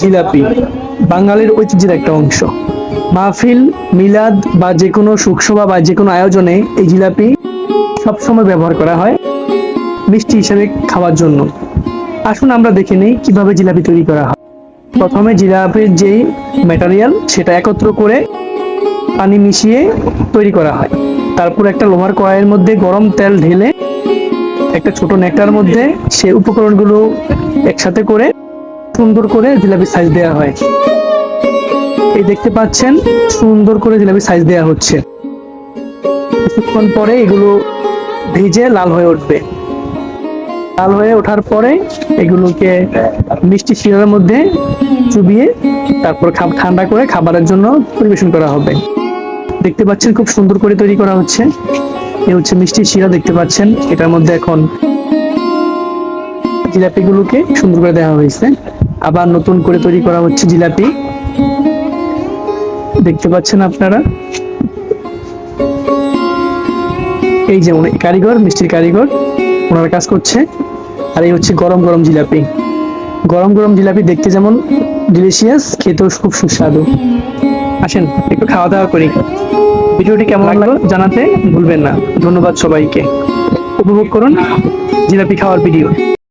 জিলাপি, বাঙালির ঐতিহ্যের একটা অংশ। মাহফিল, মিলাদ বা যে কোনো সুখসভা বা যে কোনো আয়োজনে এই জিলাপি সবসময় ব্যবহার করা হয় মিষ্টি হিসেবে খাওয়ার জন্য। আসুন আমরা দেখে নিই কীভাবে জিলাপি তৈরি করা হয়। প্রথমে জিলাপির যেই ম্যাটেরিয়াল সেটা একত্র করে পানি মিশিয়ে তৈরি করা হয়। তারপর একটা লোহার কড়াইয়ের মধ্যে গরম তেল ঢেলে একটা ছোট নেকটার মধ্যে সে উপকরণগুলো একসাথে করে সুন্দর করে জিলাপি সাইজ দেওয়া হয় এই দেখতে পাচ্ছেন, সুন্দর করে জিলাপি সাইজ দেওয়া হচ্ছে। কিছুক্ষণ পরে এগুলো ভেজে লাল হয়ে উঠবে। লাল হয়ে ওঠার পরে এগুলোকে মিষ্টি শিরার মধ্যে চুবিয়ে তারপর ঠান্ডা করে খাবারের জন্য পরিবেশন করা হবে। দেখতে পাচ্ছেন খুব সুন্দর করে তৈরি করা হচ্ছে। এ হচ্ছে মিষ্টি শিরা, দেখতে পাচ্ছেন। এটার মধ্যে এখন জিলাপিগুলোকে সুন্দর করে দেওয়া হয়েছে। আবার নতুন করে তৈরি করা হচ্ছে জিলাপি। দেখতে পাচ্ছেন আপনারা? এই যেমন কারিগর মিষ্টির কারিগর ওনারা কাজ করছে। আর এই হচ্ছে গরম গরম জিলাপি। গরম গরম জিলাপি দেখতে যেমন ডিলিশিয়াস খেতেও খুব সুস্বাদু। আসেন একটু খাওয়া দাওয়া করি। ভিডিওটি কেমন লাগল? জানাতে ভুলবেন না। ধন্যবাদ সবাইকে। উপভোগ করুন জিলাপি খাওয়ার ভিডিও।